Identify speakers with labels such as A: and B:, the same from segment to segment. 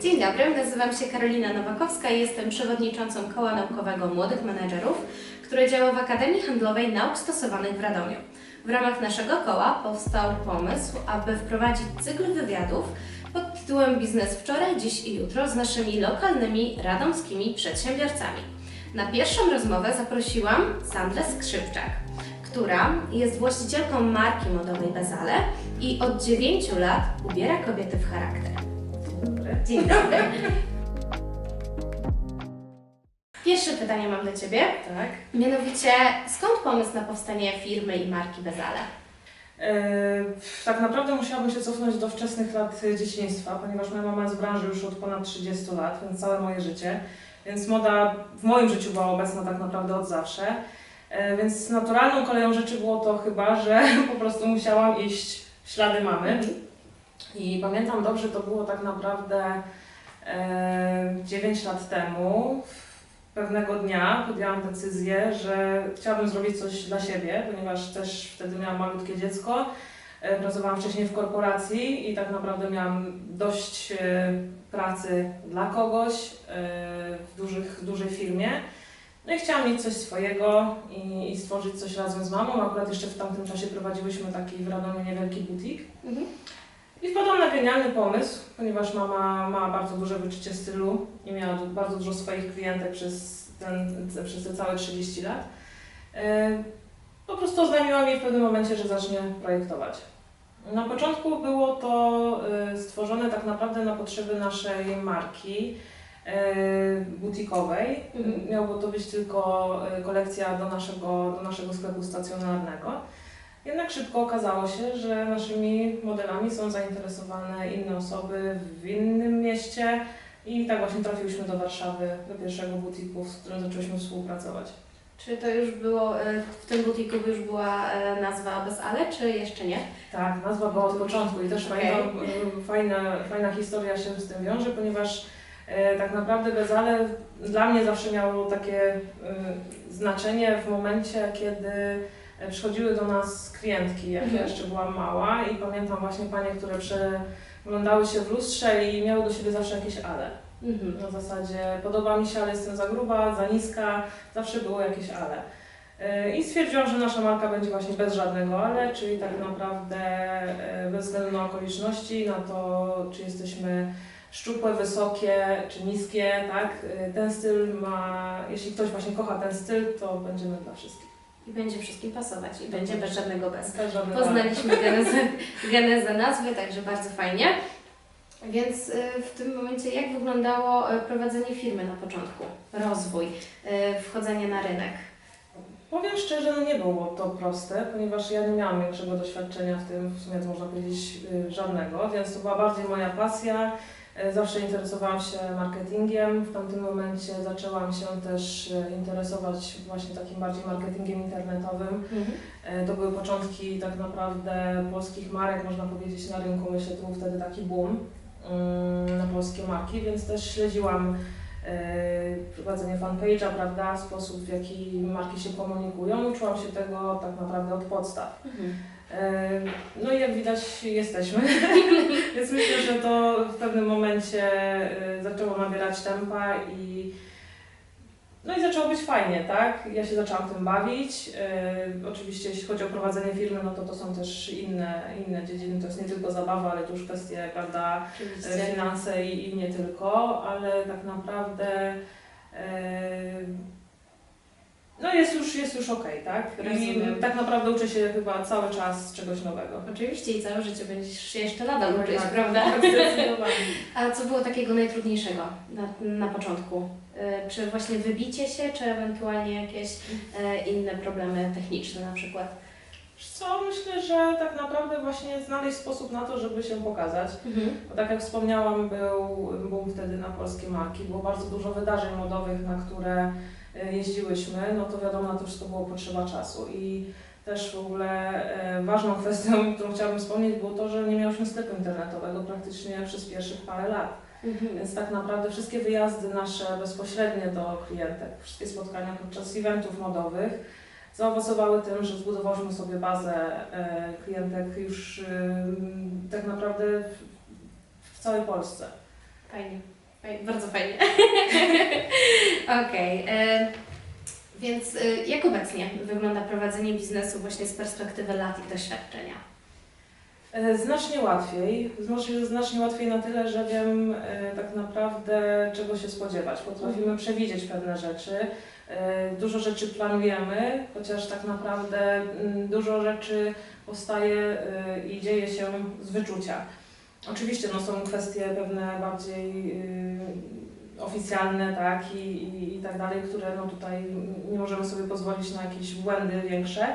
A: Dzień dobry, nazywam się Karolina Nowakowska i jestem przewodniczącą Koła Naukowego Młodych Menedżerów, które działa w Akademii Handlowej Nauk Stosowanych w Radomiu. W ramach naszego koła powstał pomysł, aby wprowadzić cykl wywiadów pod tytułem Biznes wczoraj, dziś i jutro z naszymi lokalnymi radomskimi przedsiębiorcami. Na pierwszą rozmowę zaprosiłam Sandrę Skrzypczak, która jest właścicielką marki modowej Bezale i od 9 lat ubiera kobiety w charakter. Dzień dobry. Pierwsze pytanie mam do Ciebie.
B: Tak.
A: Mianowicie, skąd pomysł na powstanie firmy i marki Bezale?
B: E, tak naprawdę musiałabym się cofnąć do wczesnych lat dzieciństwa, ponieważ moja mama jest w branży już od ponad 30 lat, więc całe moje życie. Więc moda w moim życiu była obecna tak naprawdę od zawsze. E, więc naturalną koleją rzeczy było to chyba, że po prostu musiałam iść w ślady mamy. I pamiętam dobrze, to było tak naprawdę e, 9 lat temu. Pewnego dnia podjęłam decyzję, że chciałabym zrobić coś dla siebie, ponieważ też wtedy miałam malutkie dziecko. E, Pracowałam wcześniej w korporacji i tak naprawdę miałam dość e, pracy dla kogoś e, w dużych, dużej firmie. No i chciałam mieć coś swojego i, i stworzyć coś razem z mamą. Akurat jeszcze w tamtym czasie prowadziłyśmy taki w Radomiu niewielki butik.
A: Mhm.
B: I wpadłam na genialny pomysł, ponieważ mama ma bardzo duże wyczucie stylu i miała bardzo dużo swoich klientek przez, ten, przez te całe 30 lat. E, Po prostu oznajmiła mi w pewnym momencie, że zacznie projektować. Na początku było to e, stworzone tak naprawdę na potrzeby naszej marki e, butikowej.
A: Mhm.
B: Miało to być tylko kolekcja do naszego, do naszego sklepu stacjonarnego. Jednak szybko okazało się, że naszymi modelami są zainteresowane inne osoby w innym mieście i tak właśnie trafiłyśmy do Warszawy, do pierwszego butiku, z którym zaczęłyśmy współpracować.
A: Czy to już było, e, w tym butiku już była e, nazwa Bezale, czy jeszcze nie?
B: Tak, nazwa była od początku i też
A: Okej.
B: pamiętam, y, fajna, fajna historia się z tym wiąże, ponieważ e, tak naprawdę Bezale dla mnie zawsze miało takie znaczenie w momencie, kiedy e, przychodziły do nas klientki, jak ja
A: Mhm.
B: jeszcze byłam mała i pamiętam właśnie panie, które przeglądały się w lustrze i miały do siebie zawsze jakieś ale.
A: Mhm.
B: Na zasadzie podoba mi się, ale jestem za gruba, za niska, zawsze było jakieś ale. Yy, I stwierdziłam, że nasza marka będzie właśnie bez żadnego ale, czyli tak naprawdę yy, bez względu na okoliczności, na to, czy jesteśmy szczupłe, wysokie czy niskie, tak? Yy, Ten styl ma, jeśli ktoś właśnie kocha ten styl, to będziemy dla wszystkich.
A: I będzie wszystkim pasować i będzie bez żadnego bez.
B: Bez żadnego ale.
A: Poznaliśmy genezę, genezę nazwy, także bardzo fajnie. Więc y, w tym momencie jak wyglądało y, prowadzenie firmy na początku? Rozwój, y, wchodzenie na rynek.
B: Powiem szczerze, no nie było to proste, ponieważ ja nie miałam większego doświadczenia w tym, w sumie to można powiedzieć żadnego, więc to była bardziej moja pasja. Y, Zawsze interesowałam się marketingiem. W tamtym momencie zaczęłam się też y, interesować właśnie takim bardziej marketingiem internetowym. Y, To były początki tak naprawdę polskich marek, można powiedzieć, na rynku. Myślę, to był wtedy taki boom mm, na polskie marki, więc też śledziłam e, prowadzenie fanpage'a, prawda, sposób w jaki marki się komunikują. Uczyłam się tego tak naprawdę od podstaw.
A: Mhm.
B: No i jak widać jesteśmy, więc myślę, że to w pewnym momencie e, zaczęło nabierać tempa i no i zaczęło być fajnie, tak? Ja się zaczęłam tym bawić. E, oczywiście jeśli chodzi o prowadzenie firmy, no to to są też inne, inne dziedziny, to jest nie tylko zabawa, ale to już kwestie, prawda,
A: Oczywiście.
B: finanse i, i nie tylko, ale tak naprawdę no jest już, jest już okej, tak? I tak naprawdę uczę się chyba cały czas czegoś nowego.
A: Oczywiście i całe życie będziesz jeszcze nadal uczyć,
B: Tak,
A: prawda?
B: tak.
A: A co było takiego najtrudniejszego na, na początku? Y, Czy właśnie wybicie się, czy ewentualnie jakieś e, inne problemy techniczne na przykład?
B: Co, myślę, że tak naprawdę właśnie znaleźć sposób na to, żeby się pokazać.
A: Mhm.
B: Bo tak jak wspomniałam, był boom wtedy na polskie marki, było bardzo dużo wydarzeń modowych, na które e, jeździłyśmy, no to wiadomo, na to było potrzeba czasu i też w ogóle e, ważną kwestią, którą chciałabym wspomnieć, było to, że nie miałyśmy sklepu internetowego praktycznie przez pierwszych parę lat.
A: Mhm.
B: Więc tak naprawdę wszystkie wyjazdy nasze bezpośrednie do klientek, wszystkie spotkania podczas eventów modowych zaowocowały tym, że zbudowałyśmy sobie bazę e, klientek już e, tak naprawdę w, w całej Polsce.
A: Fajnie. Fajnie. Bardzo fajnie. Okej. e, Więc e, jak obecnie wygląda prowadzenie biznesu właśnie z perspektywy lat i doświadczenia?
B: E, Znacznie łatwiej. Znacznie, znacznie łatwiej na tyle, że wiem tak naprawdę czego się spodziewać. Potrafimy przewidzieć pewne rzeczy. Dużo rzeczy planujemy, chociaż tak naprawdę mm, dużo rzeczy powstaje i dzieje się z wyczucia. Oczywiście no, są kwestie pewne bardziej y, oficjalne, tak, i, i, i tak dalej, które no, tutaj nie możemy sobie pozwolić na jakieś błędy większe.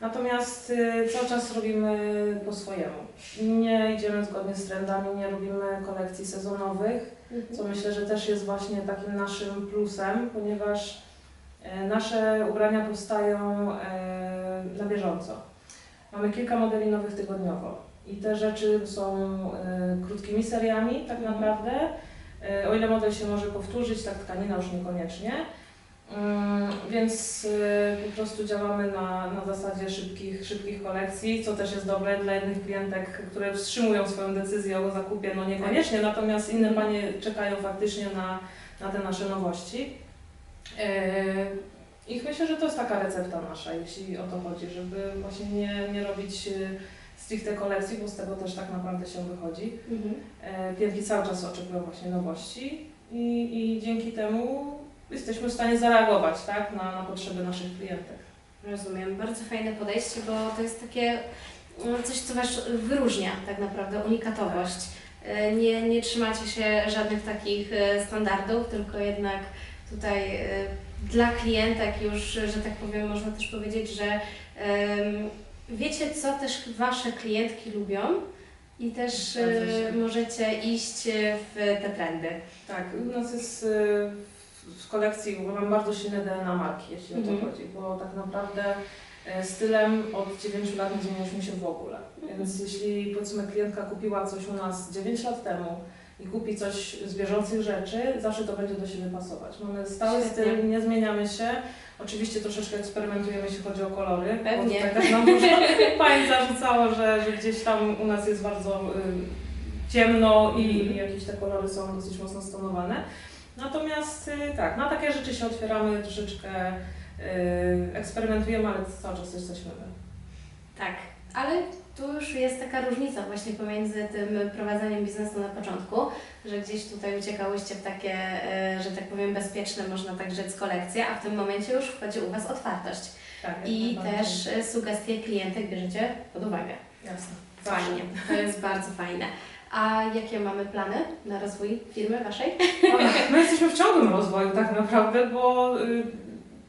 B: Natomiast y, cały czas robimy po swojemu. Nie idziemy zgodnie z trendami, nie robimy kolekcji sezonowych, co myślę, że też jest właśnie takim naszym plusem, ponieważ e, nasze ubrania powstają e, na bieżąco. Mamy kilka modeli nowych tygodniowo i te rzeczy są e, krótkimi seriami tak naprawdę. E, O ile model się może powtórzyć, tak tkanina już niekoniecznie. Mm, Więc y, po prostu działamy na, na zasadzie szybkich, szybkich kolekcji, co też jest dobre dla jednych klientek, które wstrzymują swoją decyzję o zakupie, no niekoniecznie, natomiast inne panie czekają faktycznie na, na te nasze nowości. Y, I myślę, że to jest taka recepta nasza, jeśli o to chodzi, żeby właśnie nie, nie robić y, stricte kolekcji, bo z tego też tak naprawdę się wychodzi.
A: Mhm.
B: E, Klientki cały czas oczekują właśnie nowości i, i dzięki temu jesteśmy w stanie zareagować tak, na, na potrzeby naszych klientek.
A: Rozumiem. Bardzo fajne podejście, bo to jest takie no, coś, co Was wyróżnia tak naprawdę, unikatowość. E, Nie, nie trzymacie się żadnych takich e, standardów, tylko jednak tutaj dla klientek już, że tak powiem, można też powiedzieć, że wiecie, co też Wasze klientki lubią i też e, możecie iść w te trendy.
B: Tak, u nas jest y, w- kolekcji, bo mam bardzo silne DNA marki, jeśli o
A: Mhm.
B: to chodzi, bo tak naprawdę e, stylem od 9 lat nie zmienialiśmy się w ogóle.
A: Mhm.
B: Więc jeśli powiedzmy klientka kupiła coś u nas 9 lat temu i kupi coś z bieżących rzeczy, zawsze to będzie do siebie pasować. Mamy stały
A: Świetnie.
B: styl, nie zmieniamy się. Oczywiście troszeczkę eksperymentujemy, jeśli chodzi o kolory.
A: Pewnie.
B: Bo też nam dużo pań zarzucało, że, że gdzieś tam u nas jest bardzo y, ciemno i,
A: Mhm.
B: i jakieś te kolory są dosyć mocno stonowane. Natomiast y, tak, na takie rzeczy się otwieramy, troszeczkę y, eksperymentujemy, ale cały czas jesteśmy my.
A: Tak, ale tu już jest taka różnica właśnie pomiędzy tym prowadzeniem biznesu na początku, że gdzieś tutaj uciekałyście w takie, e, że tak powiem, bezpieczne, można tak rzec, kolekcje, a w tym momencie już wchodzi u Was otwartość.
B: Tak,
A: I też e, sugestie klientek bierzecie pod uwagę.
B: Jasne.
A: Fajnie, to jest bardzo fajne. A jakie mamy plany na rozwój firmy Waszej?
B: My jesteśmy w ciągłym rozwoju tak naprawdę, bo y,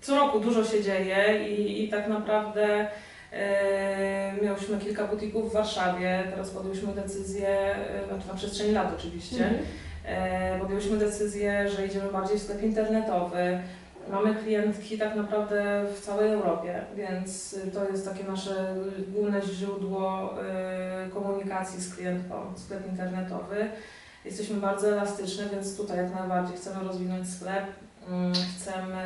B: co roku dużo się dzieje i, i tak naprawdę miałyśmy kilka butików w Warszawie, teraz podjęłyśmy decyzję, y, znaczy na przestrzeni lat oczywiście,
A: Mhm.
B: E, Podjęłyśmy decyzję, że idziemy bardziej w sklep internetowy. Mamy klientki tak naprawdę w całej Europie, więc to jest takie nasze główne źródło komunikacji z klientką, sklep internetowy. Jesteśmy bardzo elastyczne, więc tutaj jak najbardziej chcemy rozwinąć sklep, mm, chcemy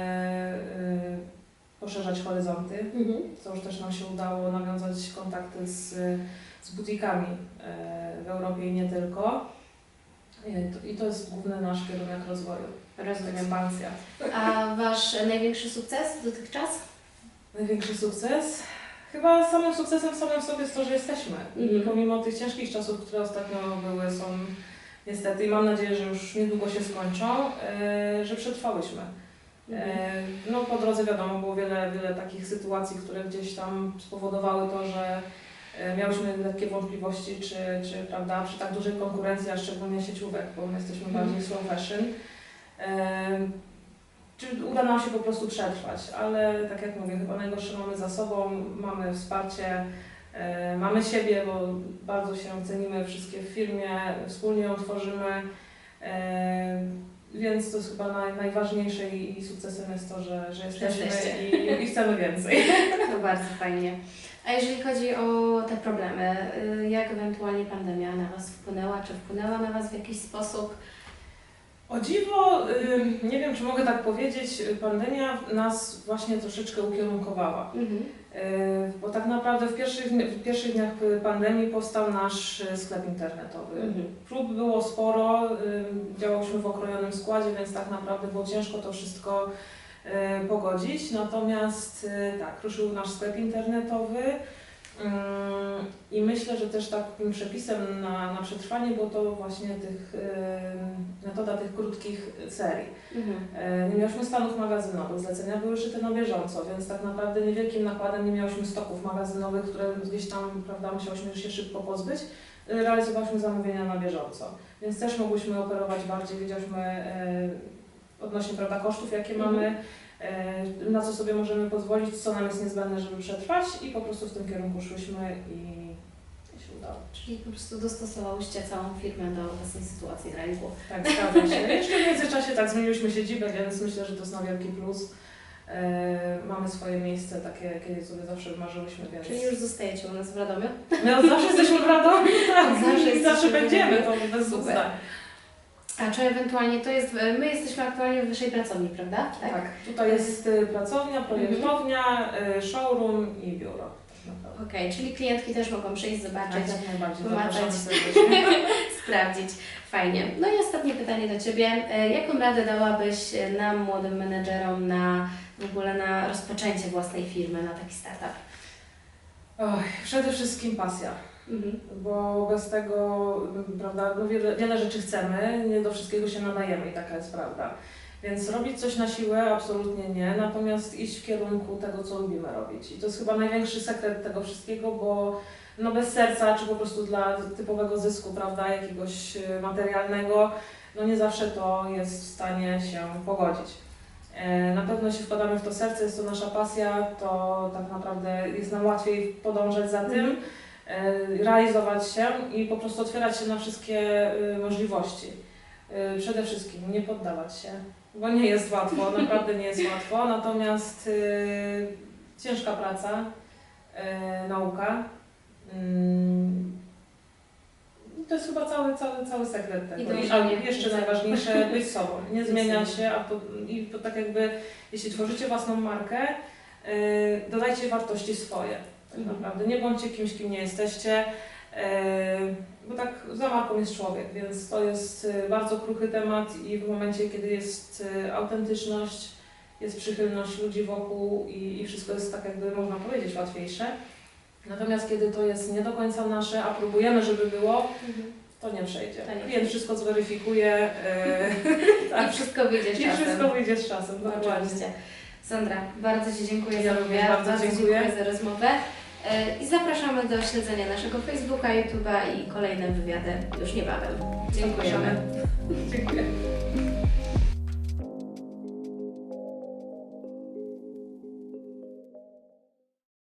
B: poszerzać horyzonty,
A: Mhm.
B: co już też nam się udało nawiązać kontakty z, z butikami e, w Europie i nie tylko. I to, I to jest główny nasz kierunek rozwoju.
A: Rozumiem.
B: Ekspansja.
A: A Wasz największy sukces dotychczas?
B: Największy sukces? Chyba samym sukcesem samym w sobie jest to, że jesteśmy. I
A: Mhm.
B: pomimo tych ciężkich czasów, które ostatnio były, są niestety i mam nadzieję, że już niedługo się skończą, e, że przetrwałyśmy.
A: Mhm.
B: E, No po drodze wiadomo, było wiele, wiele takich sytuacji, które gdzieś tam spowodowały to, że e, miałyśmy lekkie wątpliwości, czy, czy prawda, przy tak dużej konkurencji, a szczególnie sieciówek, bo my jesteśmy
A: Mhm.
B: bardziej slow fashion, e, czy uda nam się po prostu przetrwać, ale tak jak mówię, chyba najgorsze mamy za sobą, mamy wsparcie, mamy siebie, bo bardzo się cenimy wszystkie w firmie, wspólnie ją tworzymy. Więc to jest chyba naj, najważniejsze i, i sukcesem jest to, że, że jesteśmy i, i chcemy więcej.
A: To bardzo fajnie. A jeżeli chodzi o te problemy, y, jak ewentualnie pandemia na Was wpłynęła, czy wpłynęła na Was w jakiś sposób?
B: O dziwo, nie wiem czy mogę tak powiedzieć, pandemia nas właśnie troszeczkę ukierunkowała.
A: Mhm.
B: Y, Bo tak naprawdę w pierwszych, w pierwszych dniach pandemii powstał nasz y, sklep internetowy.
A: Mhm.
B: Prób było sporo, działałyśmy w okrojonym składzie, więc tak naprawdę było ciężko to wszystko y, pogodzić. Natomiast y, tak, ruszył nasz sklep internetowy i myślę, że też takim przepisem na, na przetrwanie było to właśnie tych, metoda tych krótkich serii.
A: Mhm.
B: E, Nie miałyśmy stanów magazynowych, zlecenia były szyte na bieżąco, więc tak naprawdę niewielkim nakładem nie miałyśmy stoków magazynowych, które gdzieś tam, prawda, musiałyśmy się szybko pozbyć. E, Realizowałyśmy zamówienia na bieżąco, więc też mogłyśmy operować bardziej, wiedziałyśmy e, odnośnie prawda, kosztów, jakie
A: Mhm.
B: mamy, na co sobie możemy pozwolić, co nam jest niezbędne, żeby przetrwać i po prostu w tym kierunku szłyśmy i, się udało.
A: Czyli po prostu dostosowałyście całą firmę do obecnej sytuacji na rynku.
B: Tak, zgadzam się. Jeszcze w międzyczasie tak zmieniliśmy siedzibę, więc myślę, że to jest na wielki plus. E, mamy swoje miejsce takie, jakie sobie zawsze marzyłyśmy, więc...
A: Czyli już zostajecie u nas w Radomiu?
B: No, zawsze jesteśmy w Radomiu, tak,
A: Zawsze
B: zawsze, będziemy, to bez
A: Super. A czy ewentualnie to jest, my jesteśmy aktualnie w Wyższej Pracowni, prawda?
B: Tak. tutaj jest y, pracownia, projektownia, y, showroom i biuro. Tak.
A: Okej, czyli klientki też mogą przyjść, zobaczyć,
B: Tak,
A: pomacać.
B: serdecznie.
A: sprawdzić. Fajnie. No i ostatnie pytanie do Ciebie. E, Jaką radę dałabyś e, nam, młodym menedżerom, na w ogóle na rozpoczęcie własnej firmy, na taki startup?
B: Oj, przede wszystkim pasja.
A: Mhm.
B: bo bez tego, prawda, no wiele, wiele rzeczy chcemy, nie do wszystkiego się nadajemy i taka jest prawda. Więc robić coś na siłę absolutnie nie, natomiast iść w kierunku tego, co lubimy robić. I to jest chyba największy sekret tego wszystkiego, bo no bez serca, czy po prostu dla typowego zysku, prawda, jakiegoś e, materialnego, no nie zawsze to jest w stanie się pogodzić. E, Na pewno jeśli wkładamy w to serce, jest to nasza pasja, to tak naprawdę jest nam łatwiej podążać za tym
A: Mhm.
B: Realizować się i po prostu otwierać się na wszystkie y, możliwości. Y, Przede wszystkim nie poddawać się, bo nie jest łatwo, naprawdę nie jest łatwo, natomiast ciężka praca, nauka. mm, i To jest chyba cały, cały, cały sekret tego.
A: I
B: I,
A: dążenie.
B: a jeszcze najważniejsze, być sobą, nie zmieniać się, a po, i po, tak jakby, jeśli tworzycie własną markę, dodajcie wartości swoje tak naprawdę. Nie bądźcie kimś, kim nie jesteście, e, bo tak za marką jest człowiek, więc to jest e, bardzo kruchy temat i w momencie, kiedy jest e, autentyczność, jest przychylność ludzi wokół i, i wszystko jest tak jakby, można powiedzieć, łatwiejsze. Natomiast kiedy to jest nie do końca nasze, a próbujemy, żeby było,
A: Mhm.
B: to nie przejdzie.
A: To
B: Klient wszystko zweryfikuje
A: I
B: tak,
A: wszystko wyjdzie z
B: i
A: czasem.
B: wszystko wyjdzie z czasem. dokładnie.
A: Oczywiście. Sandra, bardzo Ci dziękuję
B: Ja
A: za
B: również
A: wywiad,
B: bardzo dziękuję.
A: za rozmowę i zapraszamy do śledzenia naszego Facebooka, YouTube'a i kolejne wywiady już niebawem. Dziękujemy.
B: Dziękuję.